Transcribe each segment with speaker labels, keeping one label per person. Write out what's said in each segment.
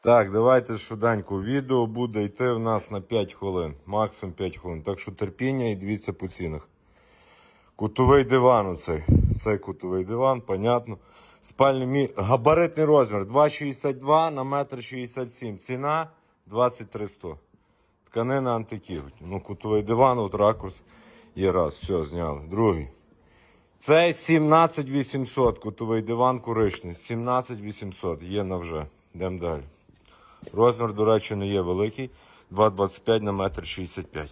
Speaker 1: Так, давайте швиденько. Відео буде йти в нас на 5 хвилин, максимум 5 хвилин. Так що терпіння і дивіться по цінах. Кутовий диван оцей. Цей кутовий диван, понятно. Спальний мі... Габаритний розмір 2,62 на 1,67 м. Ціна 2300. Тканина антикіготь. Ну, кутовий диван, от ракурс є раз. Все, зняли. Другий. Це 17800, кутовий диван коричний. 17800, є на вже. Йдемо далі. Розмір, до речі, не є великий. 2,25 на 1,65 м.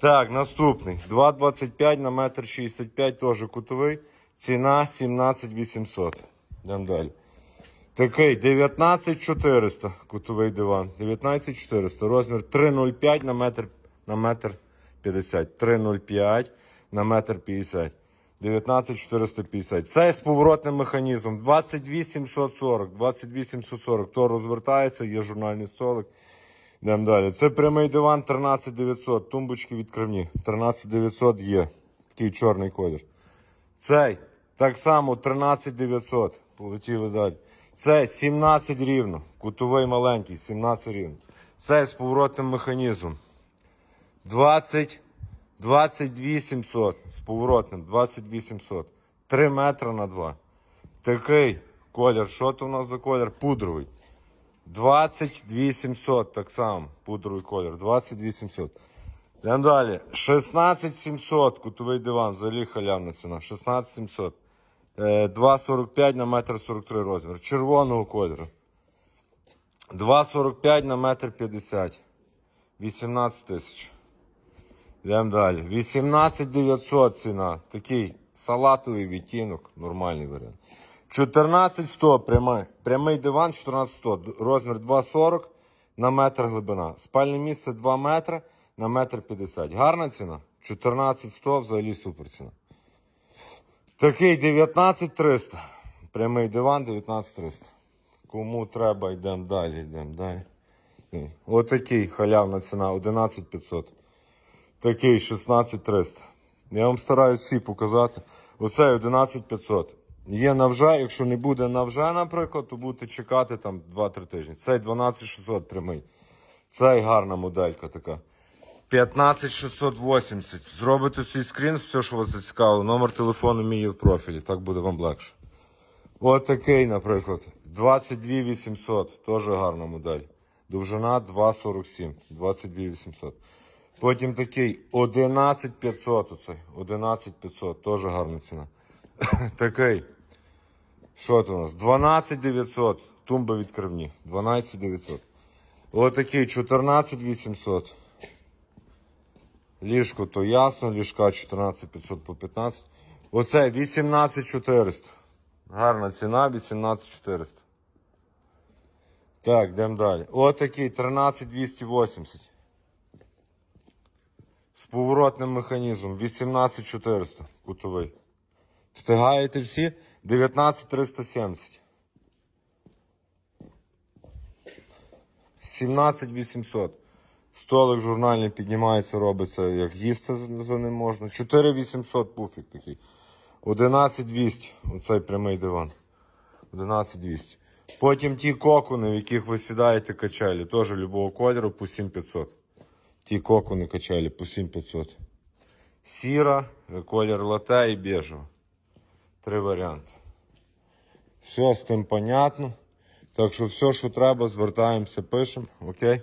Speaker 1: Так, наступний. 2,25 на 1,65 м, теж кутовий. Ціна 17800. Йдемо далі. Такий 19400 кутовий диван. 19400. Розмір 3,05 на метр на метр 50. 3,05 на метр 50. 19450. Це з поворотним механізмом. 28740. 28740. То розвертається, є журнальний столик. Йдемо далі. Це прямий диван 13900. Тумбочки відкривні. 13900 є. Такий чорний колір. Цей так само 13900. Полетіли далі. Це 17 рівно. Кутовий маленький, 17 рівно. Це з поворотним механізмом. 20, 22700 з поворотним, 22700. 3 метри на 2. Такий колір. Що то у нас за колір? Пудровий. 22700 так само. Пудровий колір. 22700. Йдемо далі. 16700 кутовий диван, взагалі халявна ціна. 16700. Е, 2,45 на метр 43 розмір. Червоного кольору. 2,45 на метр 50. 18 тисяч. Йдемо далі. 18 900 ціна. Такий салатовий відтінок. Нормальний варіант. 14 100 прямий. Прямий диван 14 100. Розмір 2,40 на метр глибина. Спальне місце 2 метри на метр 50. Гарна ціна? 14 100 взагалі супер ціна. Такий 19 300. Прямий диван 19 300. Кому треба, йдемо далі, йдемо далі. Отакий халявна ціна 11 500. Такий 16 300. Я вам стараюсь всі показати. Оцей 11 500. Є навже, якщо не буде навже, наприклад, то будете чекати там 2-3 тижні. Цей 12 600 прямий. Цей гарна моделька така. 15 680. Зробите свій скрін, все, що вас зацікавило. Номер телефону мій є в профілі, так буде вам легше. От такий, наприклад, 22 800, теж гарна модель. Довжина 2,47, 22 800. Потім такий 11 500 оцей, 11 500, теж гарна ціна. такий, що це у нас? 12 900, тумби відкривні, 12 900. Отакий 14 800. Ліжко то ясно, ліжка 14 500 по 15. Оце 18 400. Гарна ціна, 18 400. Так, йдемо далі. Отакий 13 280. З поворотним механізмом 18 400 кутовий. Встигаєте всі? 19 370. 17 800. Столик журнальний піднімається, робиться, як їсти за ним можна. 4800 пуфік такий. 11200. Оцей прямий диван. 11200. Потім ті кокуни, в яких ви сідаєте качелі, теж любого кольору по 7500. Ті кокуни качалі по 7500. Сіра, колір лота і бежева. Три варіанти. Все з тим понятно. Так що все, що треба, звертаємося, пишемо. Окей?